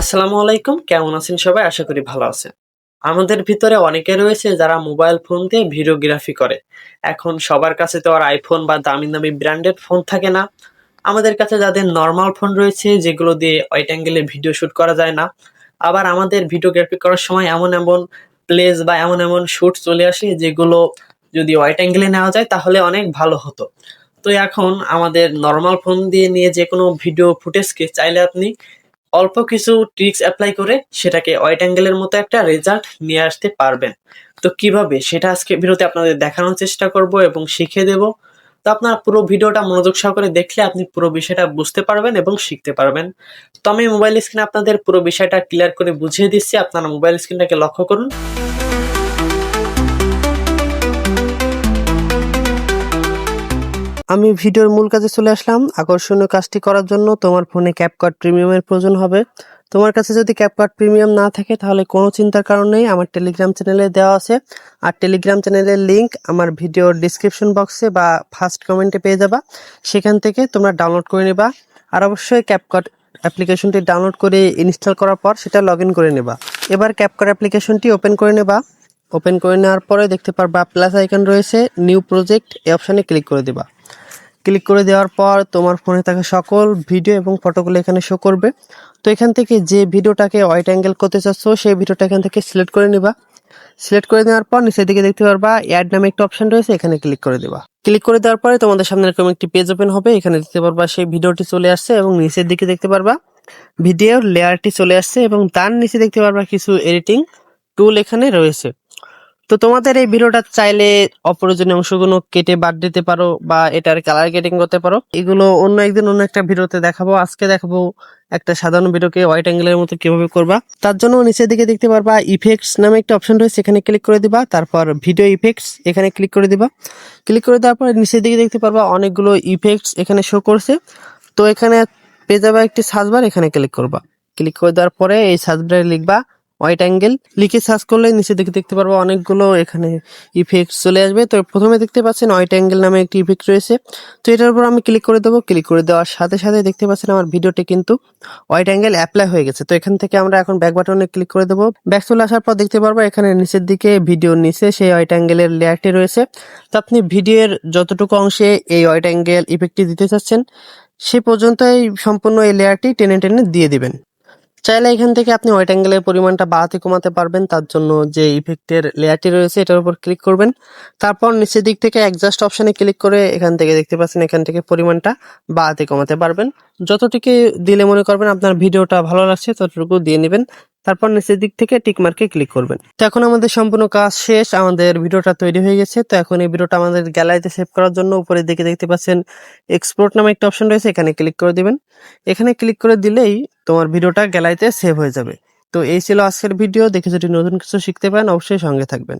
আসসালামু আলাইকুম, কেমন আছেন সবাই? আশা করি ভালো আছেন। আমাদের ভিতরে অনেকে রয়েছে যারা মোবাইল ফোন দিয়ে ভিডিওগ্রাফি করে। এখন সবার কাছে তো আর আইফোন বা দামি দামি ব্র্যান্ডেড ফোন থাকে না। আমাদের কাছে যাদের নর্মাল ফোন রয়েছে, যেগুলো দিয়ে ওয়াইট অ্যাঙ্গেলে ভিডিও শুট করা যায় না। আবার আমাদের ভিডিওগ্রাফি করার সময় এমন এমন প্লেস বা এমন এমন শ্যুট চলে আসে, যেগুলো যদি ওয়াইট অ্যাঙ্গেলে নেওয়া যায়, তাহলে অনেক ভালো হতো। তো এখন আমাদের নর্মাল ফোন দিয়ে নিয়ে যে কোনো ভিডিও ফুটেজকে চাইলে আপনি অল্প কিছু ট্রিক্স অ্যাপ্লাই করে সেটাকে ওয়াইট অ্যাঙ্গেলের মতো একটা রেজাল্ট নিয়ে আসতে পারবেন। তো কীভাবে? সেটা আজকে ভিডিওতে আপনাদের দেখানোর চেষ্টা করব এবং শিখিয়ে দেব। তো আপনার পুরো ভিডিওটা মনোযোগ সহকারে দেখলে আপনি পুরো বিষয়টা বুঝতে পারবেন এবং শিখতে পারবেন। তো আমি মোবাইল স্ক্রিনে আপনাদের পুরো বিষয়টা ক্লিয়ার করে বুঝিয়ে দিচ্ছি। আপনারা মোবাইল স্ক্রিনটাকে লক্ষ্য করুন। আমি ভিডিওর মূল কাজে চলে আসলাম। আকর্ষণীয় কাজটি করার জন্য তোমার ফোনে ক্যাপকাট প্রিমিয়ামের প্রয়োজন হবে। তোমার কাছে যদি ক্যাপকাট প্রিমিয়াম না থাকে, তাহলে কোনো চিন্তার কারণ নেই। আমার টেলিগ্রাম চ্যানেলে দেওয়া আছে। আর টেলিগ্রাম চ্যানেলের লিংক আমার ভিডিওর ডিসক্রিপশন বক্সে বা ফার্স্ট কমেন্টে পেয়ে যাবা। সেখান থেকে তোমরা ডাউনলোড করে নেবা। আর অবশ্যই ক্যাপকাট অ্যাপ্লিকেশনটি ডাউনলোড করে ইনস্টল করার পর সেটা লগ করে নেবা। এবার ক্যাপকাট অ্যাপ্লিকেশনটি ওপেন করে নেবা। ওপেন করে নেওয়ার পরে দেখতে পারবা প্লাস আইকন রয়েছে নিউ প্রজেক্ট এই অপশানে ক্লিক করে দেবা। ক্লিক করে দেওয়ার পর তোমার ফোনে থাকা সকল ভিডিও এবং ফটোগুলো এখানে শো করবে। তো এখান থেকে যে ভিডিওটাকে ওয়াইট অ্যাঙ্গেল করতে চাচ্ছ, সেই ভিডিওটা এখান থেকে সিলেক্ট করে নিবা। সিলেক্ট করে নেওয়ার পর নিচের দিকে দেখতে পারবা অ্যাড নামে একটা অপশন রয়েছে, এখানে ক্লিক করে দেবা। ক্লিক করে দেওয়ার পরে তোমাদের সামনে এরকম একটি পেজ ওপেন হবে, এখানে দেখতে পারবা সেই ভিডিওটি চলে আসছে এবং নিচের দিকে দেখতে পারবা ভিডিওর লেয়ারটি চলে আসছে এবং তার নিচে দেখতে পারবা কিছু এডিটিং টুল এখানে রয়েছে। তো তোমাদের এই ভিডিওটা চাইলে অপ্রয়োজনীয় অংশগুলো কেটে বাদ দিতে পারো বা এটার কালার কেটিং করতে পারো। এগুলো অন্য একদিন অন্য একটা ভিডিওতে দেখাবো। আজকে দেখাবো একটা সাধারণ ভিডিওকে হোয়াইট অ্যাঙ্গেলের মতো কীভাবে করবা। তার জন্য নিচের দিকে দেখতে পারবা ইফেক্টস নামে একটা অপশন রয়েছে। এখানে ক্লিক করে দিবা। তারপর ভিডিও ইফেক্টস এখানে ক্লিক করে দিবা। ক্লিক করে দেওয়ার পর নিচের দিকে দেখতে পারবা অনেকগুলো ইফেক্টস এখানে শো করছে। তো এখানে পেয়ে যাবা একটি সার্চ বার এখানে ক্লিক করবা। ক্লিক করে দেওয়ার পরে এই সার্চ বারে লিখবা হোয়াইট অ্যাঙ্গেল লিখে সার্চ করলে নিচে দিকে দেখতে পারব অনেকগুলো এখানে ইফেক্ট চলে আসবে। তো প্রথমে দেখতে পাচ্ছেন হোয়াইট অ্যাঙ্গেল নামে একটি ইফেক্ট রয়েছে। তো এটার উপর আমি ক্লিক করে দেবো। ক্লিক করে দেওয়ার সাথে সাথে দেখতে পাচ্ছেন আমার ভিডিওটি কিন্তু হোয়াইট অ্যাঙ্গেল অ্যাপ্লাই হয়ে গেছে। তো এখান থেকে আমরা এখন ব্যাক বাটনে ক্লিক করে দেবো। ব্যাক চলে আসার পর দেখতে পারব এখানে নিচের দিকে ভিডিওর নিচে সেই হোয়াইট অ্যাঙ্গেলের লেয়ারটি রয়েছে। তো আপনি ভিডিওর যতটুকু অংশে এই হোয়াইট অ্যাঙ্গেল ইফেক্টটি দিতে চাচ্ছেন, সে পর্যন্ত এই সম্পূর্ণ এই লেয়ারটি টেনে টেনে দিয়ে দিবেন। চাইলে এখান থেকে আপনি হোয়াইট অ্যাঙ্গেলের পরিমাণটা বাড়াতে কমাতে পারবেন। তার জন্য যে ইফেক্টের লেয়ারটি রয়েছে, এটার উপর ক্লিক করবেন। তারপর নিচের দিক থেকে অ্যাডজাস্ট অপশানে ক্লিক করে এখান থেকে দেখতে পাচ্ছেন এখান থেকে পরিমাণটা বাড়াতে কমাতে পারবেন। যতটুকু দিলে মনে করবেন আপনার ভিডিওটা ভালো লাগছে, ততটুকু দিয়ে নেবেন। তারপর নিচের দিক থেকে টিক মার্কে ক্লিক করবেন। তো এখন আমাদের সম্পূর্ণ কাজ শেষ, আমাদের ভিডিওটা তৈরি হয়ে গেছে। তো এখন এই ভিডিওটা আমাদের গ্যালারিতে সেভ করার জন্য উপরের দিকে দেখতে পাচ্ছেন এক্সপোর্ট নামে একটা অপশন রয়েছে, এখানে ক্লিক করে দিবেন। এখানে ক্লিক করে দিলেই তোমার ভিডিওটা গ্যালারিতে সেভ হয়ে যাবে। তো এই ছিল আজকের ভিডিও দেখে যদি নতুন কিছু শিখতে পারেন, অবশ্যই সঙ্গে থাকবেন।